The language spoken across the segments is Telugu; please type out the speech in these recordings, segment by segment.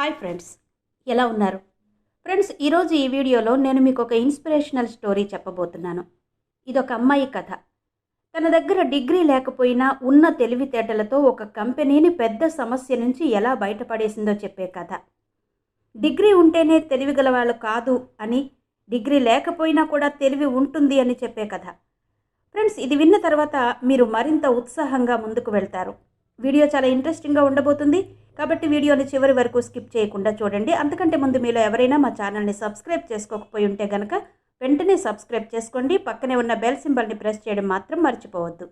హాయ్ ఫ్రెండ్స్ ఎలా ఉన్నారు? ఫ్రెండ్స్ ఈరోజు ఈ వీడియోలో నేను మీకు ఒక ఇన్స్పిరేషనల్ స్టోరీ చెప్పబోతున్నాను. ఇదొక అమ్మాయి కథ. తన దగ్గర డిగ్రీ లేకపోయినా ఉన్న తెలివితేటలతో ఒక కంపెనీని పెద్ద సమస్య నుంచి ఎలా బయటపడేసిందో చెప్పే కథ. డిగ్రీ ఉంటేనే తెలివి గల వాళ్ళు కాదు అని డిగ్రీ లేకపోయినా కూడా తెలివి ఉంటుంది అని చెప్పే కథ. ఫ్రెండ్స్ ఇది విన్న తర్వాత మీరు మరింత ఉత్సాహంగా ముందుకు వెళ్తారు. వీడియో చాలా ఇంట్రెస్టింగ్గా ఉండబోతుంది. కాబట్టి వీడియోని చివరి వరకు స్కిప్ చేయకుండా చూడండి. అంతకంటే ముందు మీలో ఎవరైనా మా ఛానల్ని సబ్స్క్రైబ్ చేసుకోకపోయి ఉంటే గనక వెంటనే సబ్స్క్రైబ్ చేసుకోండి. పక్కనే ఉన్న బెల్ సింబల్ని ప్రెస్ చేయడం మాత్రం మర్చిపోవద్దు.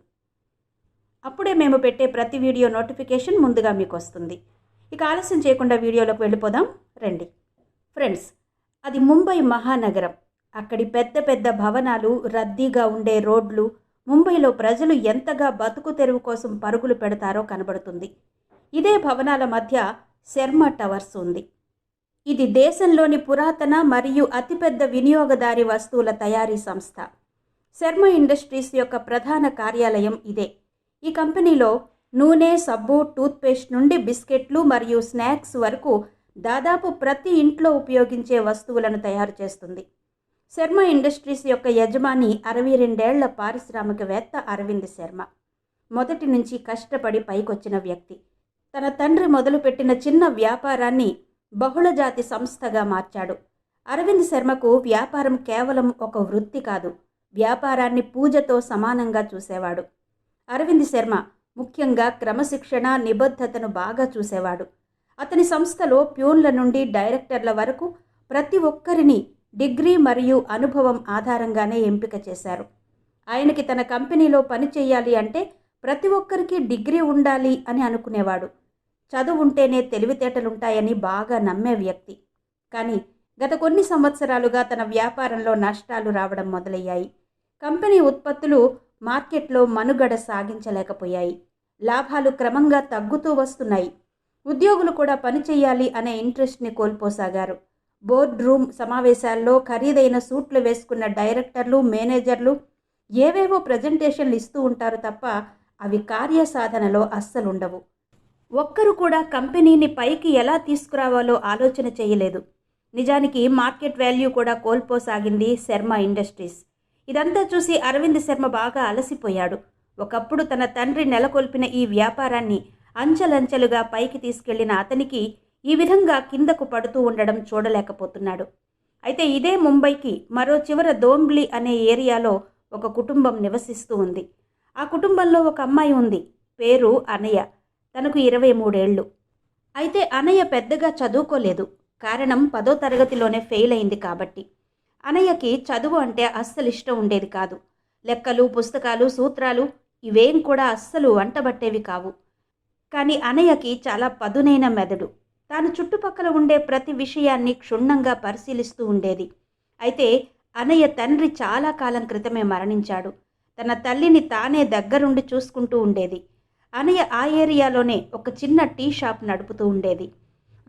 అప్పుడే మేము పెట్టే ప్రతి వీడియో నోటిఫికేషన్ ముందుగా మీకు వస్తుంది. ఇక ఆలస్యం చేయకుండా వీడియోలోకి వెళ్ళిపోదాం. రండి. ఫ్రెండ్స్ అది ముంబై మహానగరం. అక్కడి పెద్ద పెద్ద భవనాలు రద్దీగా ఉండే రోడ్లు ముంబైలో ప్రజలు ఎంతగా బతుకు తెరువు కోసం పరుగులు పెడతారో కనబడుతుంది. ఇదే భవనాల మధ్య శర్మ టవర్స్ ఉంది. ఇది దేశంలోని పురాతన మరియు అతిపెద్ద వినియోగదారి వస్తువుల తయారీ సంస్థ. శర్మ ఇండస్ట్రీస్ యొక్క ప్రధాన కార్యాలయం ఇదే. ఈ కంపెనీలో నూనె సబ్బు టూత్పేస్ట్ నుండి బిస్కెట్లు మరియు స్నాక్స్ వరకు దాదాపు ప్రతి ఇంట్లో ఉపయోగించే వస్తువులను తయారు చేస్తుంది. శర్మ ఇండస్ట్రీస్ యొక్క యజమాని అరవై రెండేళ్ళ పారిశ్రామికవేత్త అరవింద్ శర్మ. మొదటి నుంచి కష్టపడి పైకొచ్చిన వ్యక్తి. తన తండ్రి మొదలుపెట్టిన చిన్న వ్యాపారాన్ని బహుళజాతి సంస్థగా మార్చాడు. అరవింద్ శర్మకు వ్యాపారం కేవలం ఒక వృత్తి కాదు వ్యాపారాన్ని పూజతో సమానంగా చూసేవాడు. అరవింద్ శర్మ ముఖ్యంగా క్రమశిక్షణ నిబద్ధతను బాగా చూసేవాడు. అతని సంస్థలో ప్యూన్ల నుండి డైరెక్టర్ల వరకు ప్రతి ఒక్కరిని డిగ్రీ మరియు అనుభవం ఆధారంగానే ఎంపిక చేశారు. ఆయనకి తన కంపెనీలో పని చేయాలి అంటే ప్రతి ఒక్కరికి డిగ్రీ ఉండాలి అని అనుకునేవాడు. చదువు ఉంటేనే తెలివితేటలుంటాయని బాగా నమ్మే వ్యక్తి. కానీ గత కొన్ని సంవత్సరాలుగా తన వ్యాపారంలో నష్టాలు రావడం మొదలయ్యాయి. కంపెనీ ఉత్పత్తులు మార్కెట్లో మనుగడ సాగించలేకపోయాయి. లాభాలు క్రమంగా తగ్గుతూ వస్తున్నాయి. ఉద్యోగులు కూడా పనిచేయాలి అనే ఇంట్రెస్ట్ని కోల్పోసాగారు. బోర్డ్ రూమ్ సమావేశాల్లో ఖరీదైన సూట్లు వేసుకున్న డైరెక్టర్లు మేనేజర్లు ఏవేవో ప్రజెంటేషన్లు ఇస్తూ ఉంటారు తప్ప అవి కార్యసాధనలో అస్సలుండవు. ఒక్కరు కూడా కంపెనీని పైకి ఎలా తీసుకురావాలో ఆలోచన చేయలేదు. నిజానికి మార్కెట్ వాల్యూ కూడా కోల్పోసాగింది శర్మ ఇండస్ట్రీస్. ఇదంతా చూసి అరవింద్ శర్మ బాగా అలసిపోయాడు. ఒకప్పుడు తన తండ్రి నెలకొల్పిన ఈ వ్యాపారాన్ని అంచెలంచెలుగా పైకి తీసుకెళ్ళిన అతనికి ఈ విధంగా కిందకు పడుతూ ఉండడం చూడలేకపోతున్నాడు. అయితే ఇదే ముంబైకి మరో చివర దోంబ్లి అనే ఏరియాలో ఒక కుటుంబం నివసిస్తూ ఉంది. ఆ కుటుంబంలో ఒక అమ్మాయి ఉంది పేరు అనయ్య. తనకు ఇరవై మూడేళ్ళు. అయితే అనయ్య పెద్దగా చదువుకోలేదు. కారణం పదో తరగతిలోనే ఫెయిల్ అయింది కాబట్టి. అనయ్యకి చదువు అంటే అస్సలు ఇష్టం ఉండేది కాదు. లెక్కలు పుస్తకాలు సూత్రాలు ఇవేం కూడా అస్సలు వంటబట్టేవి కావు. కానీ అనయ్యకి చాలా పదునైన మెదడు. తాను చుట్టుపక్కల ఉండే ప్రతి విషయాన్ని క్షుణ్ణంగా పరిశీలిస్తూ ఉండేది. అయితే అనయ్య తండ్రి చాలా కాలం క్రితమే మరణించాడు. తన తల్లిని తానే దగ్గరుండి చూసుకుంటూ ఉండేది. అనయ్య ఆ ఏరియాలోనే ఒక చిన్న టీ షాప్ నడుపుతూ ఉండేది.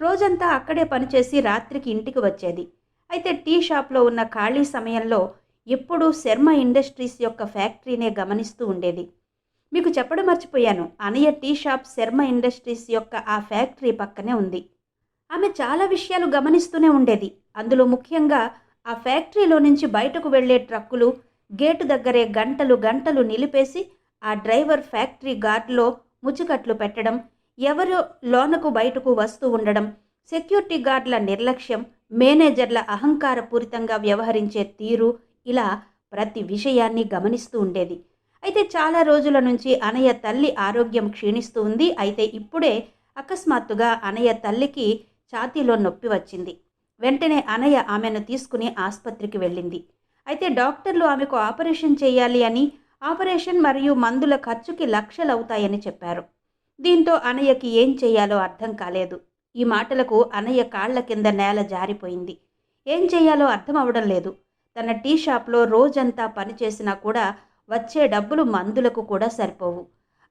రోజంతా అక్కడే పనిచేసి రాత్రికి ఇంటికి వచ్చేది. అయితే టీ షాప్లో ఉన్న ఖాళీ సమయంలో ఎప్పుడూ శర్మ ఇండస్ట్రీస్ యొక్క ఫ్యాక్టరీనే గమనిస్తూ ఉండేది. మీకు చెప్పడం మర్చిపోయాను. అనయ్య టీ షాప్ శర్మ ఇండస్ట్రీస్ యొక్క ఆ ఫ్యాక్టరీ పక్కనే ఉంది. ఆమె చాలా విషయాలు గమనిస్తూనే ఉండేది. అందులో ముఖ్యంగా ఆ ఫ్యాక్టరీలో నుంచి బయటకు వెళ్ళే ట్రక్కులు గేటు దగ్గరే గంటలు గంటలు నిలిపేసి ఆ డ్రైవర్ ఫ్యాక్టరీ గార్డ్లో ముచ్చుకట్లు పెట్టడం ఎవరు లోనకు బయటకు వస్తూ ఉండడం సెక్యూరిటీ గార్డుల నిర్లక్ష్యం మేనేజర్ల అహంకారపూరితంగా వ్యవహరించే తీరు ఇలా ప్రతి విషయాన్ని గమనిస్తూ ఉండేది. అయితే చాలా రోజుల నుంచి అనయ్య తల్లి ఆరోగ్యం క్షీణిస్తూ ఉంది. అయితే ఇప్పుడే అకస్మాత్తుగా అనయ్య తల్లికి ఛాతీలో నొప్పి వచ్చింది. వెంటనే అనయ్య ఆమెను తీసుకుని ఆసుపత్రికి వెళ్ళింది. అయితే డాక్టర్లు ఆమెకు ఆపరేషన్ చేయాలి అని ఆపరేషన్ మరియు మందుల ఖర్చుకి లక్షలవుతాయని చెప్పారు. దీంతో అనయ్యకి ఏం చేయాలో అర్థం కాలేదు. ఈ మాటలకు అనయ్య కాళ్ళ కింద నేల జారిపోయింది. ఏం చేయాలో అర్థం అవడం లేదు. తన టీ షాప్లో రోజంతా పనిచేసినా కూడా వచ్చే డబ్బులు మందులకు కూడా సరిపోవు.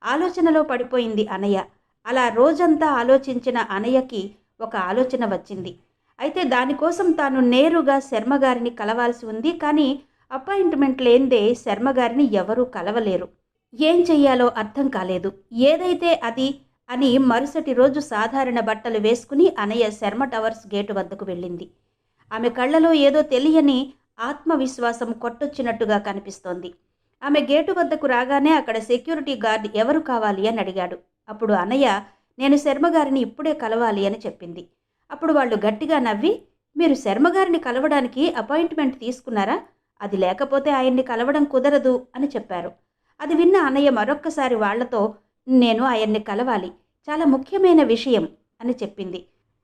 ఆలోచనలో పడిపోయింది అనయ్య. అలా రోజంతా ఆలోచించిన అనయ్యకి ఒక ఆలోచన వచ్చింది. అయితే దానికోసం తాను నేరుగా శర్మగారిని కలవాల్సి ఉంది కానీ అపాయింట్మెంట్ లేనిదే శర్మగారిని ఎవరూ కలవలేరు. ఏం చెయ్యాలో అర్థం కాలేదు. ఏదైతే అది అని మరుసటి రోజు సాధారణ బట్టలు వేసుకుని అనయ్య శర్మ టవర్స్ గేటు వద్దకు వెళ్ళింది. ఆమె కళ్ళలో ఏదో తెలియని ఆత్మవిశ్వాసం కొట్టొచ్చినట్టుగా కనిపిస్తోంది. ఆమె గేటు వద్దకు రాగానే అక్కడ సెక్యూరిటీ గార్డ్ ఎవరు కావాలి అని అడిగాడు. అప్పుడు అనయ్య నేను శర్మగారిని ఇప్పుడే కలవాలి అని చెప్పింది. అప్పుడు వాళ్ళు గట్టిగా నవ్వి మీరు శర్మగారిని కలవడానికి అపాయింట్మెంట్ తీసుకున్నారా? అది లేకపోతే ఆయన్ని కలవడం కుదరదు అని చెప్పారు. అది విన్న అన్నయ్య మరొక్కసారి వాళ్ళతో నేను ఆయన్ని కలవాలి. చాలా ముఖ్యమైన విషయం అని చెప్పింది.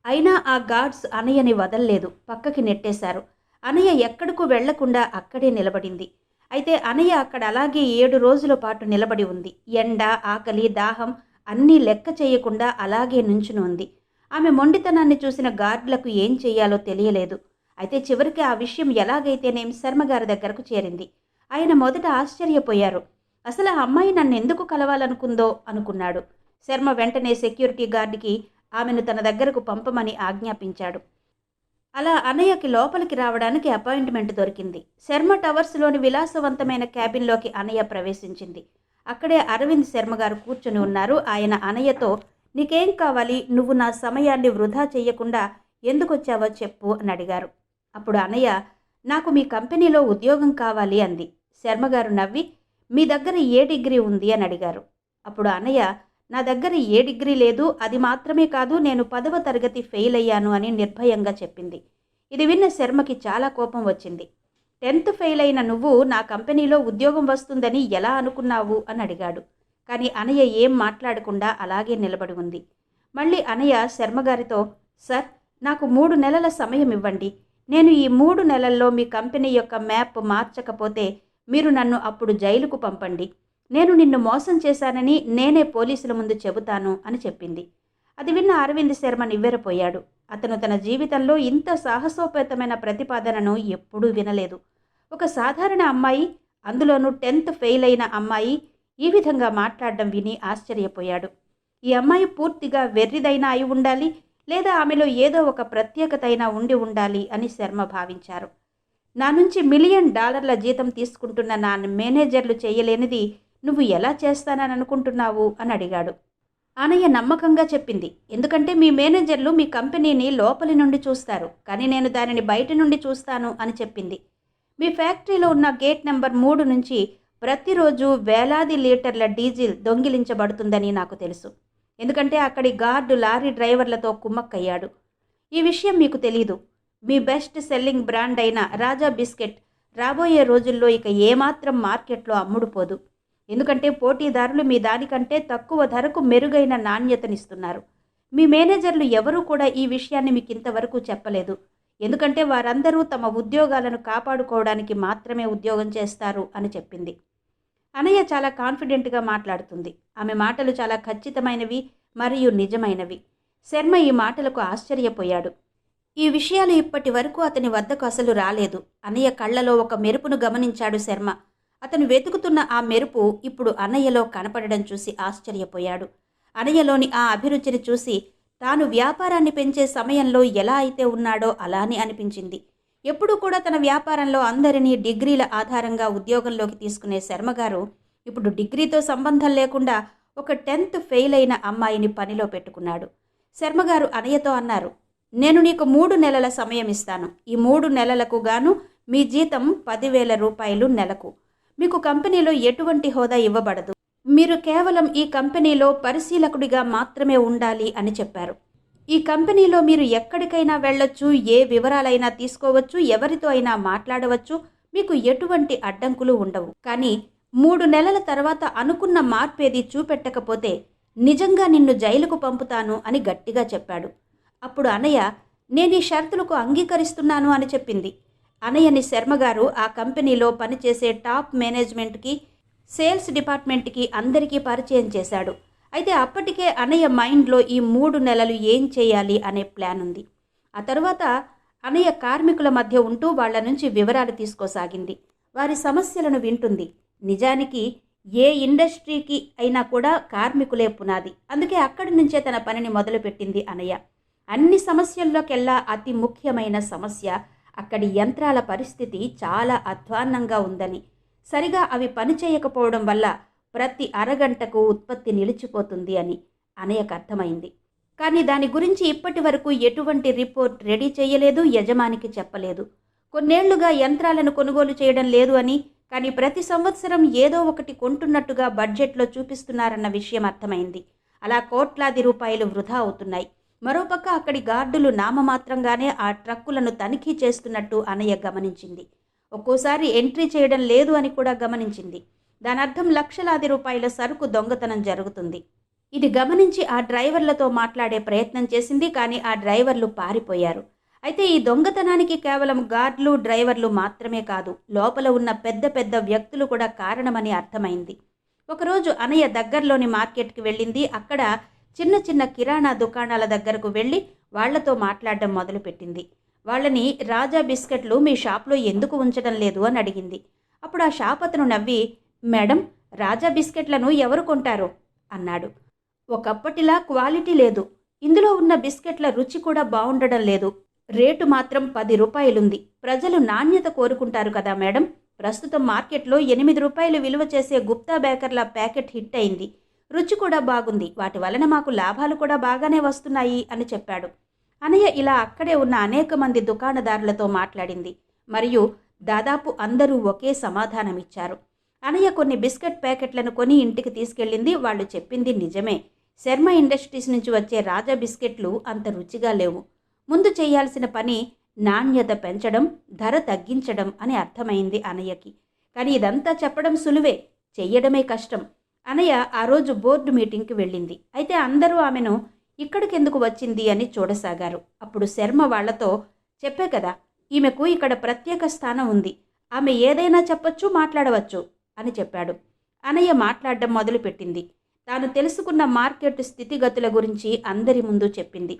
అయినా ఆ గార్డ్స్ అనయ్యని వదల్లేదు. పక్కకి నెట్టేశారు. అనయ్య ఎక్కడకు వెళ్ళకుండా అక్కడే నిలబడింది. అయితే అనయ్య అక్కడ అలాగే ఏడు రోజుల పాటు నిలబడి ఉంది. ఎండ ఆకలి దాహం అన్నీ లెక్క చేయకుండా అలాగే నుంచుని ఉంది. ఆమె మొండితనాన్ని చూసిన గార్డులకు ఏం చేయాలో తెలియలేదు. అయితే చివరికి ఆ విషయం ఎలాగైతేనేం శర్మగారి దగ్గరకు చేరింది. ఆయన మొదట ఆశ్చర్యపోయారు. అసలు ఆ అమ్మాయి నన్ను ఎందుకు కలవాలనుకుందో అనుకున్నాడు. శర్మ వెంటనే సెక్యూరిటీ గార్డుకి ఆమెను తన దగ్గరకు పంపమని ఆజ్ఞాపించాడు. అలా అనయ్యకి లోపలికి రావడానికి అపాయింట్మెంట్ దొరికింది. శర్మ టవర్స్లోని విలాసవంతమైన క్యాబిన్లోకి అనయ్య ప్రవేశించింది. అక్కడే అరవింద్ శర్మ గారు కూర్చొని ఉన్నారు. ఆయన అనయ్యతో నీకేం కావాలి? నువ్వు నా సమయాన్ని వృధా చేయకుండా ఎందుకు వచ్చావో చెప్పు అని అడిగారు. అప్పుడు అన్నయ్య నాకు మీ కంపెనీలో ఉద్యోగం కావాలి అంది. శర్మగారు నవ్వి మీ దగ్గర ఏ డిగ్రీ ఉంది అని అడిగారు. అప్పుడు అన్నయ్య నా దగ్గర ఏ డిగ్రీ లేదు అది మాత్రమే కాదు నేను పదవ తరగతి ఫెయిల్ అయ్యాను అని నిర్భయంగా చెప్పింది. ఇది విన్న శర్మకి చాలా కోపం వచ్చింది. టెన్త్ ఫెయిల్ అయిన నువ్వు నా కంపెనీలో ఉద్యోగం వస్తుందని ఎలా అనుకున్నావు? అని అడిగాడు. కానీ అనయ్య ఏం మాట్లాడకుండా అలాగే నిలబడి ఉంది. మళ్ళీ అనయ్య శర్మగారితో సార్ నాకు మూడు నెలల సమయం ఇవ్వండి. నేను ఈ మూడు నెలల్లో మీ కంపెనీ యొక్క మ్యాప్ మార్చకపోతే మీరు నన్ను అప్పుడు జైలుకు పంపండి. నేను నిన్ను మోసం చేశానని నేనే పోలీసుల ముందు చెబుతాను అని చెప్పింది. అది విన్న అరవింద్ శర్మ నివ్వెరపోయాడు. అతను తన జీవితంలో ఇంత సాహసోపేతమైన ప్రతిపాదనను ఎప్పుడూ వినలేదు. ఒక సాధారణ అమ్మాయి అందులోనూ టెన్త్ ఫెయిల్ అయిన అమ్మాయి ఈ విధంగా మాట్లాడడం విని ఆశ్చర్యపోయాడు. ఈ అమ్మాయి పూర్తిగా వెర్రిదైనా అయి ఉండాలి లేదా ఆమెలో ఏదో ఒక ప్రత్యేకతైనా ఉండి ఉండాలి అని శర్మ భావించారు. నా నుంచి మిలియన్ డాలర్ల జీతం తీసుకుంటున్న నా మేనేజర్లు చేయలేనిది నువ్వు ఎలా చేస్తానని అనుకుంటున్నావు? అని అడిగాడు. ఆనయ్య నమ్మకంగా చెప్పింది. ఎందుకంటే మీ మేనేజర్లు మీ కంపెనీని లోపలి నుండి చూస్తారు కానీ నేను దానిని బయట నుండి చూస్తాను అని చెప్పింది. మీ ఫ్యాక్టరీలో ఉన్న గేట్ నెంబర్ మూడు నుంచి ప్రతిరోజు వేలాది లీటర్ల డీజిల్ దొంగిలించబడుతుందని నాకు తెలుసు. ఎందుకంటే అక్కడి గార్డు లారీ డ్రైవర్లతో కుమ్మక్కయ్యాడు. ఈ విషయం మీకు తెలీదు. మీ బెస్ట్ సెల్లింగ్ బ్రాండ్ అయిన రాజా బిస్కెట్ రాబోయే రోజుల్లో ఇక ఏమాత్రం మార్కెట్లో అమ్ముడుపోదు. ఎందుకంటే పోటీదారులు మీ దానికంటే తక్కువ ధరకు మెరుగైన నాణ్యతనిస్తున్నారు. మీ మేనేజర్లు ఎవరూ కూడా ఈ విషయాన్ని మీకు ఇంతవరకు చెప్పలేదు. ఎందుకంటే వారందరూ తమ ఉద్యోగాలను కాపాడుకోవడానికి మాత్రమే ఉద్యోగం చేస్తారు అని చెప్పింది. అనయ్య చాలా కాన్ఫిడెంట్గా మాట్లాడుతుంది. ఆమె మాటలు చాలా ఖచ్చితమైనవి మరియు నిజమైనవి. శర్మ ఈ మాటలకు ఆశ్చర్యపోయాడు. ఈ విషయాలు ఇప్పటి వరకు అతని వద్దకు అసలు రాలేదు. అన్నయ్య కళ్ళలో ఒక మెరుపును గమనించాడు శర్మ. అతను వెతుకుతున్న ఆ మెరుపు ఇప్పుడు అన్నయ్యలో కనపడడం చూసి ఆశ్చర్యపోయాడు. అన్నయ్యలోని ఆ అభిరుచిని చూసి తాను వ్యాపారాన్ని పెంచే సమయంలో ఎలా అయితే ఉన్నాడో అలానే అనిపించింది. ఎప్పుడూ కూడా తన వ్యాపారంలో అందరినీ డిగ్రీల ఆధారంగా ఉద్యోగంలోకి తీసుకునే శర్మగారు ఇప్పుడు డిగ్రీతో సంబంధం లేకుండా ఒక టెన్త్ ఫెయిల్ అయిన అమ్మాయిని పనిలో పెట్టుకున్నాడు. శర్మగారు అనయ్యతో అన్నారు నేను నీకు మూడు నెలల సమయం ఇస్తాను. ఈ మూడు నెలలకు గాను మీ జీతం పదివేల రూపాయలు నెలకు. మీకు కంపెనీలో ఎటువంటి హోదా ఇవ్వబడదు. మీరు కేవలం ఈ కంపెనీలో పరిశీలకుడిగా మాత్రమే ఉండాలి అని చెప్పారు. ఈ కంపెనీలో మీరు ఎక్కడికైనా వెళ్ళొచ్చు ఏ వివరాలైనా తీసుకోవచ్చు ఎవరితో అయినా మాట్లాడవచ్చు మీకు ఎటువంటి అడ్డంకులు ఉండవు. కానీ మూడు నెలల తర్వాత అనుకున్న మార్పేది చూపెట్టకపోతే నిజంగా నిన్ను జైలుకు పంపుతాను అని గట్టిగా చెప్పాడు. అప్పుడు అనయ్య నేను ఈ షరతులకు అంగీకరిస్తున్నాను అని చెప్పింది. అనయ్యని శర్మగారు ఆ కంపెనీలో పనిచేసే టాప్ మేనేజ్మెంట్కి సేల్స్ డిపార్ట్మెంట్కి అందరికీ పరిచయం చేశాడు. అయితే అప్పటికే అనయ్య మైండ్లో ఈ మూడు నెలలు ఏం చేయాలి అనే ప్లాన్ ఉంది. ఆ తర్వాత అనయ్య కార్మికుల మధ్య ఉంటూ వాళ్ళ నుంచి వివరాలు తీసుకోసాగింది. వారి సమస్యలను వింటుంది. నిజానికి ఏ ఇండస్ట్రీకి అయినా కూడా కార్మికులే పునాది. అందుకే అక్కడి నుంచే తన పనిని మొదలుపెట్టింది అనయ్య అన్ని సమస్యల్లోకెల్లా అతి ముఖ్యమైన సమస్య అక్కడి యంత్రాల పరిస్థితి చాలా అధ్వాన్నంగా ఉందని. సరిగా అవి పనిచేయకపోవడం వల్ల ప్రతి అరగంటకు ఉత్పత్తి నిలిచిపోతుంది అని అనయ్యకు అర్థమైంది. కానీ దాని గురించి ఇప్పటి వరకు ఎటువంటి రిపోర్ట్ రెడీ చేయలేదు యజమానికి చెప్పలేదు. కొన్నేళ్ళుగా యంత్రాలను కొనుగోలు చేయడం లేదు అని కానీ ప్రతి సంవత్సరం ఏదో ఒకటి కొంటున్నట్టుగా బడ్జెట్లో చూపిస్తున్నారన్న విషయం అర్థమైంది. అలా కోట్లాది రూపాయలు వృధా అవుతున్నాయి. మరోపక్క అక్కడి గార్డులు నామమాత్రంగానే ఆ ట్రక్కులను తనిఖీ చేస్తున్నట్టు అనయ్య గమనించింది. ఒక్కోసారి ఎంట్రీ చేయడం లేదు అని కూడా గమనించింది. దాని అర్థం లక్షలాది రూపాయల సరుకు దొంగతనం జరుగుతుంది. ఇది గమనించి ఆ డ్రైవర్లతో మాట్లాడే ప్రయత్నం చేసింది కానీ ఆ డ్రైవర్లు పారిపోయారు. అయితే ఈ దొంగతనానికి కేవలం గార్డులు డ్రైవర్లు మాత్రమే కాదు లోపల ఉన్న పెద్ద పెద్ద వ్యక్తులు కూడా కారణమని అర్థమైంది. ఒకరోజు అనయ్య దగ్గరలోని మార్కెట్కి వెళ్ళింది. అక్కడ చిన్న చిన్న కిరాణా దుకాణాల దగ్గరకు వెళ్ళి వాళ్ళతో మాట్లాడడం మొదలుపెట్టింది. వాళ్ళని రాజా బిస్కెట్లు మీ షాప్లో ఎందుకు ఉంచడం లేదు అని అడిగింది. అప్పుడు ఆ షాప్ అతను నవ్వి మేడం రాజా బిస్కెట్లను ఎవరు కొంటారు? అన్నాడు. ఒకప్పటిలా క్వాలిటీ లేదు. ఇందులో ఉన్న బిస్కెట్ల రుచి కూడా బాగుండడం లేదు. రేటు మాత్రం పది రూపాయలుంది. ప్రజలు నాణ్యత కోరుకుంటారు కదా మేడం? ప్రస్తుతం మార్కెట్లో ఎనిమిది రూపాయలు విలువ చేసే గుప్తా బేకర్ల ప్యాకెట్ హిట్ అయింది. రుచి కూడా బాగుంది. వాటి వలన మాకు లాభాలు కూడా బాగానే వస్తున్నాయి అని చెప్పాడు. అనయ్య ఇలా అక్కడే ఉన్న అనేక మంది దుకాణదారులతో మాట్లాడింది. మరియు దాదాపు అందరూ ఒకే సమాధానమిచ్చారు. అనయ్య కొన్ని బిస్కెట్ ప్యాకెట్లను కొని ఇంటికి తీసుకెళ్ళింది. వాళ్ళు చెప్పింది నిజమే. శర్మ ఇండస్ట్రీస్ నుంచి వచ్చే రాజా బిస్కెట్లు అంత రుచిగా లేవు. ముందు చేయాల్సిన పని నాణ్యత పెంచడం ధర తగ్గించడం అని అర్థమైంది అనయ్యకి. కానీ ఇదంతా చెప్పడం సులువే చెయ్యడమే కష్టం. అనయ్య ఆ రోజు బోర్డు మీటింగ్కి వెళ్ళింది. అయితే అందరూ ఆమెను ఇక్కడికెందుకు వచ్చింది అని చూడసాగారు. అప్పుడు శర్మ వాళ్ళతో చెప్పే కదా ఈమెకు ఇక్కడ ప్రత్యేక స్థానం ఉంది. ఆమె ఏదైనా చెప్పొచ్చు మాట్లాడవచ్చు. అని చెప్పాడు. అనయ్య మాట్లాడడం మొదలుపెట్టింది. తాను తెలుసుకున్న మార్కెట్ స్థితిగతుల గురించి అందరి ముందు చెప్పింది.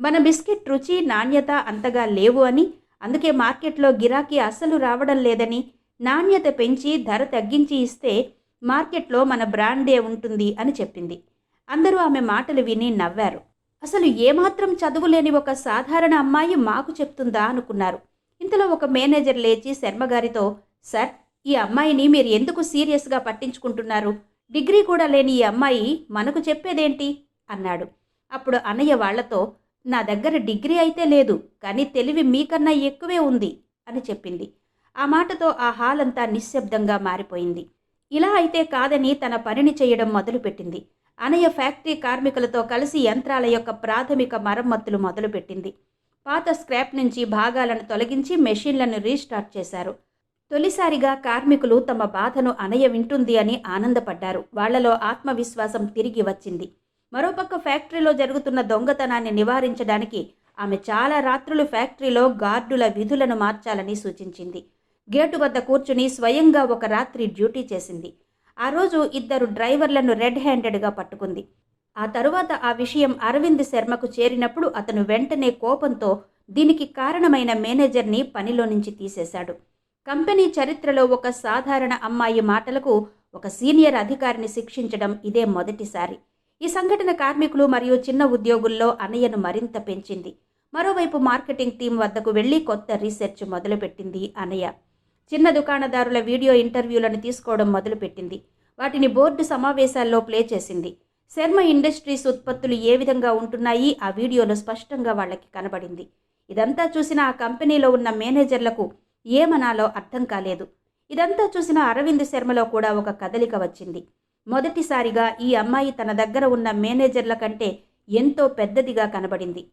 మన బిస్కెట్ రుచి నాణ్యత అంతగా లేవు అని అందుకే మార్కెట్లో గిరాకీ అస్సలు రావడం లేదని నాణ్యత పెంచి ధర తగ్గించి ఇస్తే మార్కెట్లో మన బ్రాండే ఉంటుంది అని చెప్పింది. అందరూ ఆమె మాటలు విని నవ్వారు. అసలు ఏమాత్రం చదువులేని ఒక సాధారణ అమ్మాయి మాకు చెప్తుందా అనుకున్నారు. ఇంతలో ఒక మేనేజర్ లేచి శర్మగారితో సార్ ఈ అమ్మాయిని మీరు ఎందుకు సీరియస్గా పట్టించుకుంటున్నారు? డిగ్రీ కూడా లేని ఈ అమ్మాయి మనకు చెప్పేదేంటి? అన్నాడు. అప్పుడు అన్నయ్య వాళ్ళతో నా దగ్గర డిగ్రీ అయితే లేదు కానీ తెలివి మీకన్నా ఎక్కువే ఉంది అని చెప్పింది. ఆ మాటతో ఆ హాల్ అంతా నిశ్శబ్దంగా మారిపోయింది. ఇలా అయితే కాదని తన పనిని చేయడం మొదలుపెట్టింది. అనయ్య ఫ్యాక్టరీ కార్మికులతో కలిసి యంత్రాల యొక్క ప్రాథమిక మరమ్మతులు మొదలుపెట్టింది. పాత స్క్రాప్ నుంచి భాగాలను తొలగించి మెషిన్లను రీస్టార్ట్ చేశారు. తొలిసారిగా కార్మికులు తమ బాధను అనయ వింటుంది అని ఆనందపడ్డారు. వాళ్ళలో ఆత్మవిశ్వాసం తిరిగి వచ్చింది. మరోపక్క ఫ్యాక్టరీలో జరుగుతున్న దొంగతనాన్ని నివారించడానికి ఆమె చాలా రాత్రులు ఫ్యాక్టరీలో గార్డుల విధులను మార్చాలని సూచించింది. గేటు వద్ద కూర్చుని స్వయంగా ఒక రాత్రి డ్యూటీ చేసింది. ఆ రోజు ఇద్దరు డ్రైవర్లను రెడ్ హ్యాండెడ్గా పట్టుకుంది. ఆ తరువాత ఆ విషయం అరవింద్ శర్మకు చేరినప్పుడు అతను వెంటనే కోపంతో దీనికి కారణమైన మేనేజర్ని పనిలో నుంచి తీసేశాడు. కంపెనీ చరిత్రలో ఒక సాధారణ అమ్మాయి మాటలకు ఒక సీనియర్ అధికారిని శిక్షించడం ఇదే మొదటిసారి. ఈ సంఘటన కార్మికులు మరియు చిన్న ఉద్యోగుల్లో అనయ్యను మరింత పెంచింది. మరోవైపు మార్కెటింగ్ టీం వద్దకు వెళ్ళి కొత్త రీసెర్చ్ మొదలుపెట్టింది అనయ్య చిన్న దుకాణదారుల వీడియో ఇంటర్వ్యూలను తీసుకోవడం మొదలుపెట్టింది. వాటిని బోర్డు సమావేశాల్లో ప్లే చేసింది. శర్మ ఇండస్ట్రీస్ ఉత్పత్తులు ఏ విధంగా ఉంటున్నాయి ఆ వీడియోలో స్పష్టంగా వాళ్ళకి కనబడింది. ఇదంతా చూసిన ఆ కంపెనీలో ఉన్న మేనేజర్లకు ఏమనాలో అర్థం కాలేదు. ఇదంతా చూసిన అరవింద్ శర్మలో కూడా ఒక కదలిక వచ్చింది. మొదటిసారిగా ఈ అమ్మాయి తన దగ్గర ఉన్న మేనేజర్ల కంటే ఎంతో పెద్దదిగా కనబడింది.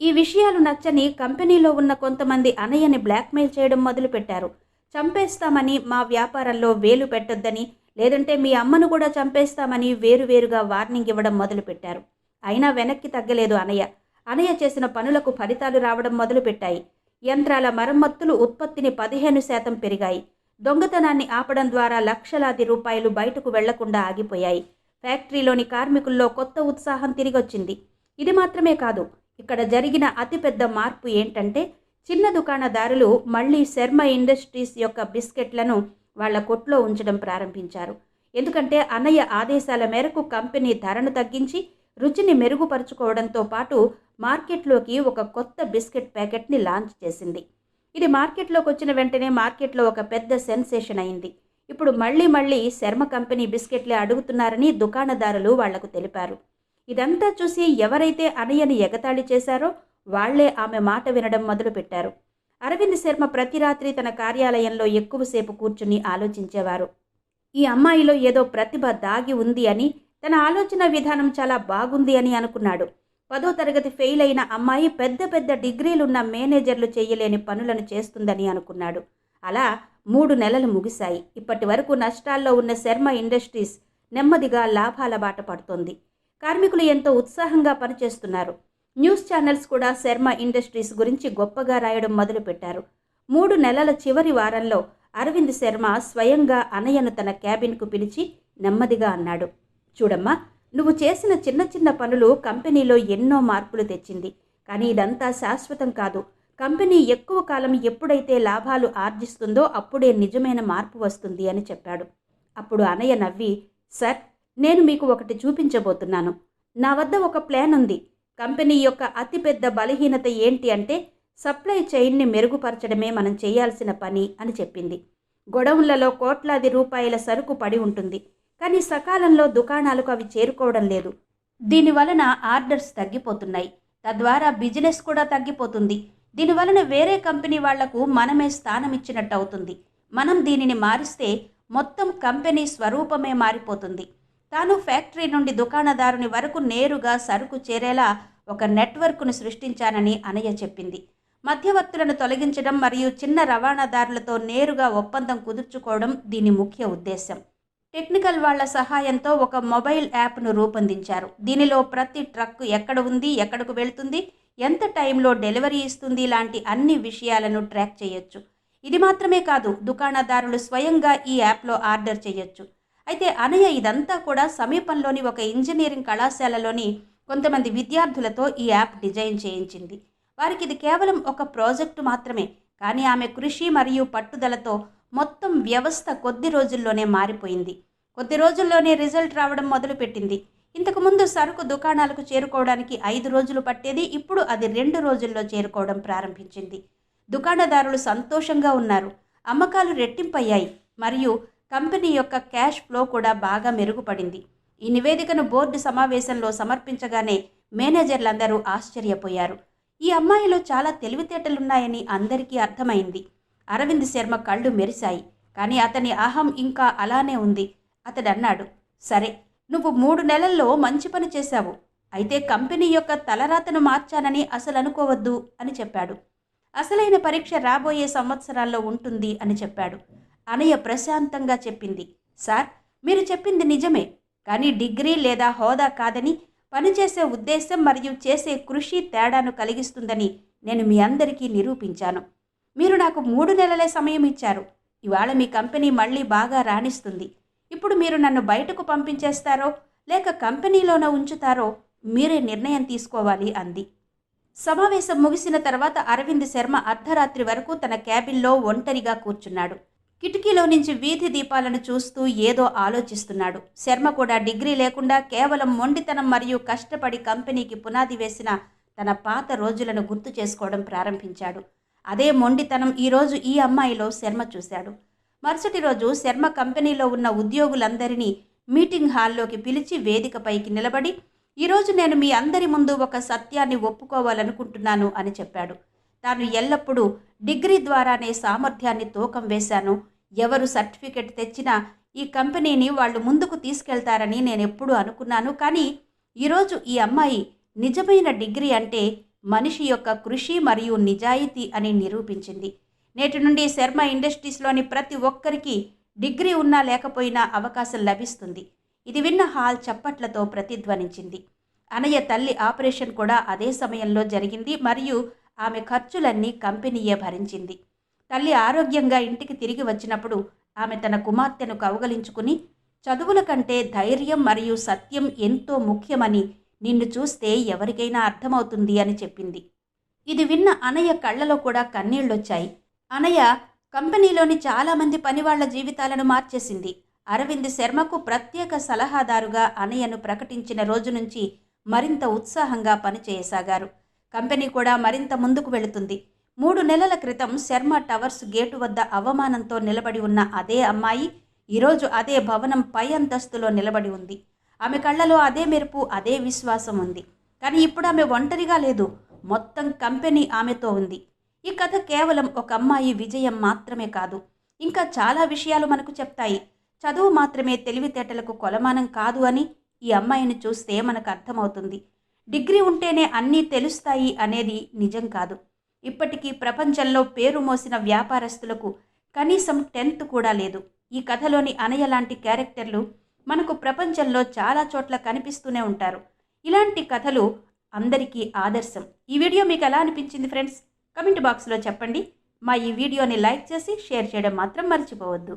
ఈ విషయాలు నచ్చని కంపెనీలో ఉన్న కొంతమంది అనయ్యని బ్లాక్మెయిల్ చేయడం మొదలుపెట్టారు. చంపేస్తామని మా వ్యాపారంలో వేలు పెట్టొద్దని లేదంటే మీ అమ్మను కూడా చంపేస్తామని వేరువేరుగా వార్నింగ్ ఇవ్వడం మొదలుపెట్టారు. అయినా వెనక్కి తగ్గలేదు అనయ్య. అనయ్య చేసిన పనులకు ఫలితాలు రావడం మొదలుపెట్టాయి. యంత్రాల మరమ్మతులు ఉత్పత్తిని పదిహేను శాతం పెరిగాయి. దొంగతనాన్ని ఆపడం ద్వారా లక్షలాది రూపాయలు బయటకు వెళ్ళకుండా ఆగిపోయాయి. ఫ్యాక్టరీలోని కార్మికుల్లో కొత్త ఉత్సాహం తిరిగొచ్చింది. ఇది మాత్రమే కాదు ఇక్కడ జరిగిన అతిపెద్ద మార్పు ఏంటంటే చిన్న దుకాణదారులు మళ్ళీ శర్మ ఇండస్ట్రీస్ యొక్క బిస్కెట్లను వాళ్ళ కొట్లో ఉంచడం ప్రారంభించారు. ఎందుకంటే అన్నయ్య ఆదేశాల మేరకు కంపెనీ ధరను తగ్గించి రుచిని మెరుగుపరుచుకోవడంతో పాటు మార్కెట్లోకి ఒక కొత్త బిస్కెట్ ప్యాకెట్ని లాంచ్ చేసింది. ఇది మార్కెట్లోకి వచ్చిన వెంటనే మార్కెట్లో ఒక పెద్ద సెన్సేషన్ అయింది. ఇప్పుడు మళ్ళీ మళ్ళీ శర్మ కంపెనీ బిస్కెట్లే అడుగుతున్నారని దుకాణదారులు వాళ్ళకు తెలిపారు. ఇదంతా చూసి ఎవరైతే అనయ్యని ఎగతాళి చేశారో వాళ్ళే ఆమె మాట వినడం మొదలుపెట్టారు. అరవింద్ శర్మ ప్రతి రాత్రి తన కార్యాలయంలో ఎక్కువసేపు కూర్చుని ఆలోచించేవారు. ఈ అమ్మాయిలో ఏదో ప్రతిభ దాగి ఉంది అని తన ఆలోచన విధానం చాలా బాగుంది అని అనుకున్నాడు. పదో తరగతి ఫెయిల్ అయిన అమ్మాయి పెద్ద పెద్ద డిగ్రీలున్న మేనేజర్లు చేయలేని పనులను చేస్తుందని అనుకున్నాడు. అలా మూడు నెలలు ముగిశాయి. ఇప్పటి వరకు నష్టాల్లో ఉన్న శర్మ ఇండస్ట్రీస్ నెమ్మదిగా లాభాల బాట పడుతోంది. కార్మికులు ఎంతో ఉత్సాహంగా పనిచేస్తున్నారు. న్యూస్ ఛానల్స్ కూడా శర్మ ఇండస్ట్రీస్ గురించి గొప్పగా రాయడం మొదలుపెట్టారు. మూడు నెలల చివరి వారంలో అరవింద్ శర్మ స్వయంగా అనయ్యను తన క్యాబిన్కు పిలిచి నెమ్మదిగా అన్నాడు. చూడమ్మా నువ్వు చేసిన చిన్న చిన్న పనులు కంపెనీలో ఎన్నో మార్పులు తెచ్చింది. కానీ ఇదంతా శాశ్వతం కాదు. కంపెనీ ఎక్కువ కాలం ఎప్పుడైతే లాభాలు ఆర్జిస్తుందో అప్పుడే నిజమైన మార్పు వస్తుంది అని చెప్పాడు. అప్పుడు అనయ్య నవ్వి సార్ నేను మీకు ఒకటి చూపించబోతున్నాను. నా వద్ద ఒక ప్లాన్ ఉంది. కంపెనీ యొక్క అతిపెద్ద బలహీనత ఏంటి అంటే సప్లై చైన్ని మెరుగుపరచడమే మనం చేయాల్సిన పని అని చెప్పింది. గొడవులలో కోట్లాది రూపాయల సరుకు పడి ఉంటుంది. కానీ సకాలంలో దుకాణాలకు అవి చేరుకోవడం లేదు. దీని వలన ఆర్డర్స్ తగ్గిపోతున్నాయి. తద్వారా బిజినెస్ కూడా తగ్గిపోతుంది. దీని వలన వేరే కంపెనీ వాళ్ళకు మనమే స్థానం ఇచ్చినట్టు అవుతుంది మనం దీనిని మారిస్తే మొత్తం కంపెనీ స్వరూపమే మారిపోతుంది. తాను ఫ్యాక్టరీ నుండి దుకాణదారుని వరకు నేరుగా సరుకు చేరేలా ఒక నెట్వర్క్ను సృష్టించానని అనయ్య చెప్పింది. మధ్యవర్తులను తొలగించడం మరియు చిన్న రవాణాదారులతో నేరుగా ఒప్పందం కుదుర్చుకోవడం దీని ముఖ్య ఉద్దేశం టెక్నికల్ వాళ్ళ సహాయంతో ఒక మొబైల్ యాప్ను రూపొందించారు. దీనిలో ప్రతి ట్రక్ ఎక్కడ ఉంది ఎక్కడకు వెళ్తుంది ఎంత టైంలో డెలివరీ ఇస్తుంది లాంటి అన్ని విషయాలను ట్రాక్ చేయొచ్చు. ఇది మాత్రమే కాదు దుకాణదారులు స్వయంగా ఈ యాప్లో ఆర్డర్ చేయొచ్చు. అయితే అనయ్య ఇదంతా కూడా సమీపంలోని ఒక ఇంజనీరింగ్ కళాశాలలోని కొంతమంది విద్యార్థులతో ఈ యాప్ డిజైన్ చేయించింది. వారికి ఇది కేవలం ఒక ప్రాజెక్టు మాత్రమే కానీ ఆమె కృషి మరియు పట్టుదలతో మొత్తం వ్యవస్థ కొద్ది రోజుల్లోనే మారిపోయింది. కొద్ది రోజుల్లోనే రిజల్ట్ రావడం మొదలుపెట్టింది. ఇంతకుముందు సరుకు దుకాణాలకు చేరుకోవడానికి ఐదు రోజులు పట్టేది ఇప్పుడు అది రెండు రోజుల్లో చేరుకోవడం ప్రారంభించింది. దుకాణదారులు సంతోషంగా ఉన్నారు. అమ్మకాలు రెట్టింపయ్యాయి. మరియు కంపెనీ యొక్క క్యాష్ ఫ్లో కూడా బాగా మెరుగుపడింది. ఈ నివేదికను బోర్డు సమావేశంలో సమర్పించగానే మేనేజర్లందరూ ఆశ్చర్యపోయారు. ఈ అమ్మాయిలో చాలా తెలివితేటలున్నాయని అందరికీ అర్థమైంది. అరవింద్ శర్మ కళ్ళు మెరిశాయి. కానీ అతని అహం ఇంకా అలానే ఉంది. అతడన్నాడు. సరే నువ్వు మూడు నెలల్లో మంచి పని చేశావు. అయితే కంపెనీ యొక్క తలరాతను మార్చానని అసలు అనుకోవద్దు అని చెప్పాడు. అసలైన పరీక్ష రాబోయే సంవత్సరాల్లో ఉంటుంది అని చెప్పాడు. అనయ్య ప్రశాంతంగా చెప్పింది. సార్ మీరు చెప్పింది నిజమే. కానీ డిగ్రీ లేదా హోదా కాదని పనిచేసే ఉద్దేశం మరియు చేసే కృషి తేడాను కలిగిస్తుందని నేను మీ అందరికీ నిరూపించాను. మీరు నాకు మూడు నెలలే సమయం ఇచ్చారు. ఇవాళ మీ కంపెనీ మళ్ళీ బాగా రాణిస్తుంది. ఇప్పుడు మీరు నన్ను బయటకు పంపించేస్తారో లేక కంపెనీలోనో ఉంచుతారో మీరే నిర్ణయం తీసుకోవాలి అంది. సమావేశం ముగిసిన తర్వాత అరవింద్ శర్మ అర్ధరాత్రి వరకు తన క్యాబిన్లో ఒంటరిగా కూర్చున్నాడు. కిటికీలో నుంచి వీధి దీపాలను చూస్తూ ఏదో ఆలోచిస్తున్నాడు. శర్మ కూడా డిగ్రీ లేకుండా కేవలం మొండితనం మరియు కష్టపడి కంపెనీకి పునాది వేసిన తన పాత రోజులను గుర్తు చేసుకోవడం ప్రారంభించాడు. అదే మొండితనం ఈరోజు ఈ అమ్మాయిలో శర్మ చూశాడు. మరుసటి రోజు శర్మ కంపెనీలో ఉన్న ఉద్యోగులందరినీ మీటింగ్ హాల్లోకి పిలిచి వేదికపైకి నిలబడి ఈరోజు నేను మీ అందరి ముందు ఒక సత్యాన్ని ఒప్పుకోవాలనుకుంటున్నాను అని చెప్పాడు. తాను ఎల్లప్పుడూ డిగ్రీ ద్వారానే సామర్థ్యాన్ని తూకం వేశాను. ఎవరు సర్టిఫికెట్ తెచ్చినా ఈ కంపెనీని వాళ్ళు ముందుకు తీసుకెళ్తారని నేను ఎప్పుడూ అనుకున్నాను. కానీ ఈరోజు ఈ అమ్మాయి నిజమైన డిగ్రీ అంటే మనిషి యొక్క కృషి మరియు నిజాయితీ అని నిరూపించింది. నేటి నుండి శర్మ ఇండస్ట్రీస్లోని ప్రతి ఒక్కరికి డిగ్రీ ఉన్నా లేకపోయినా అవకాశం లభిస్తుంది. ఇది విన్న హాల్ చప్పట్లతో ప్రతిధ్వనించింది. అనయ్య తల్లి ఆపరేషన్ కూడా అదే సమయంలో జరిగింది మరియు ఆమె ఖర్చులన్నీ కంపెనీయే భరించింది. తల్లి ఆరోగ్యంగా ఇంటికి తిరిగి వచ్చినప్పుడు ఆమె తన కుమార్తెను కౌగలించుకుని చదువుల కంటే ధైర్యం మరియు సత్యం ఎంతో ముఖ్యమని నిన్ను చూస్తే ఎవరికైనా అర్థమవుతుంది అని చెప్పింది. ఇది విన్న అనయ్య కళ్ళలో కూడా కన్నీళ్ళొచ్చాయి. అనయ్య కంపెనీలోని చాలామంది పనివాళ్ళ జీవితాలను మార్చేసింది. అరవింద్ శర్మకు ప్రత్యేక సలహాదారుగా అనయ్యను ప్రకటించిన రోజు నుంచి మరింత ఉత్సాహంగా పనిచేయసాగారు. కంపెనీ కూడా మరింత ముందుకు వెళుతుంది. మూడు నెలల క్రితం శర్మ టవర్స్ గేటు వద్ద అవమానంతో నిలబడి ఉన్న అదే అమ్మాయి ఈరోజు అదే భవనం పై అంతస్తులో నిలబడి ఉంది. ఆమె కళ్ళలో అదే మెరుపు అదే విశ్వాసం ఉంది. కానీ ఇప్పుడు ఆమె ఒంటరిగా లేదు. మొత్తం కంపెనీ ఆమెతో ఉంది. ఈ కథ కేవలం ఒక అమ్మాయి విజయం మాత్రమే కాదు ఇంకా చాలా విషయాలు మనకు చెప్తాయి. చదువు మాత్రమే తెలివితేటలకు కొలమానం కాదు అని ఈ అమ్మాయిని చూస్తే మనకు అర్థమవుతుంది. డిగ్రీ ఉంటేనే అన్నీ తెలుస్తాయి అనేది నిజం కాదు. ఇప్పటికీ ప్రపంచంలో పేరు మోసిన వ్యాపారస్తులకు కనీసం టెన్త్ కూడా లేదు. ఈ కథలోని అనయ లాంటి క్యారెక్టర్లు మనకు ప్రపంచంలో చాలా చోట్ల కనిపిస్తూనే ఉంటారు. ఇలాంటి కథలు అందరికీ ఆదర్శం. ఈ వీడియో మీకు ఎలా అనిపించింది ఫ్రెండ్స్? కమెంట్ బాక్స్లో చెప్పండి. మా ఈ వీడియోని లైక్ చేసి షేర్ చేయడం మాత్రం మర్చిపోవద్దు.